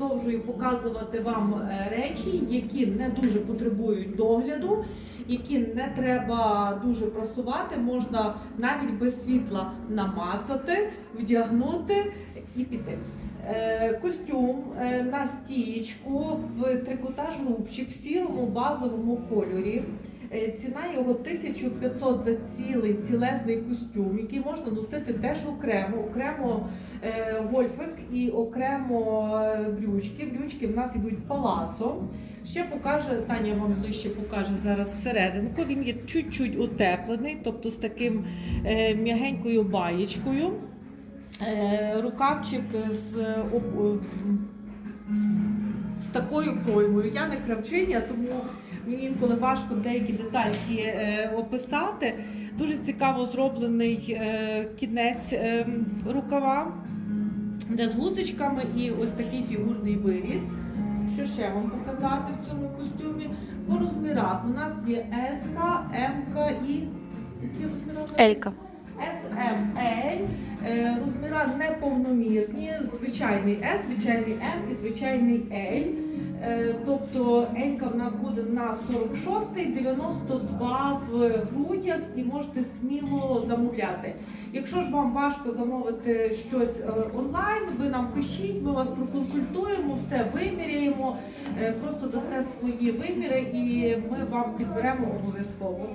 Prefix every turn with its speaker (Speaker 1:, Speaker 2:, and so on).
Speaker 1: продовжую показувати вам е, речі, які не дуже потребують догляду, які не треба дуже прасувати. Можна навіть без світла намацати, вдягнути і піти. Е, Костюм е, на стієчку в трикотаж рубчик в сірому базовому кольорі. Е, Ціна його 1500 за цілий цілезний костюм, який можна носити теж окремо, окремо е, гольфик і окремо е, брючки. Брючки в нас йдуть палацо. Ще покаже, Таня вам ближче покаже зараз серединку. Він є чуть-чуть утеплений, тобто з таким м'ягенькою баєчкою. Рукавчик з такою проймою. Я не кравчиня, тому мені інколи важко деякі детальки е, описати. Дуже цікаво зроблений е, кінець е, рукава, де з гусочками і ось такий фігурний виріз. Що ще вам показати в цьому костюмі? По розмірах у нас є СК, МК і які розміри?
Speaker 2: Елька.
Speaker 1: SML, е, розміра неповномірні, звичайний S, звичайний M і звичайний L. Е, Тобто Елька в нас буде на 46, 92 в грудях і можете сміло замовляти. Якщо ж вам важко замовити щось е, онлайн, ви нам пишіть, ми вас проконсультуємо, все виміряємо, просто дасте свої виміри і ми вам підберемо обов'язково.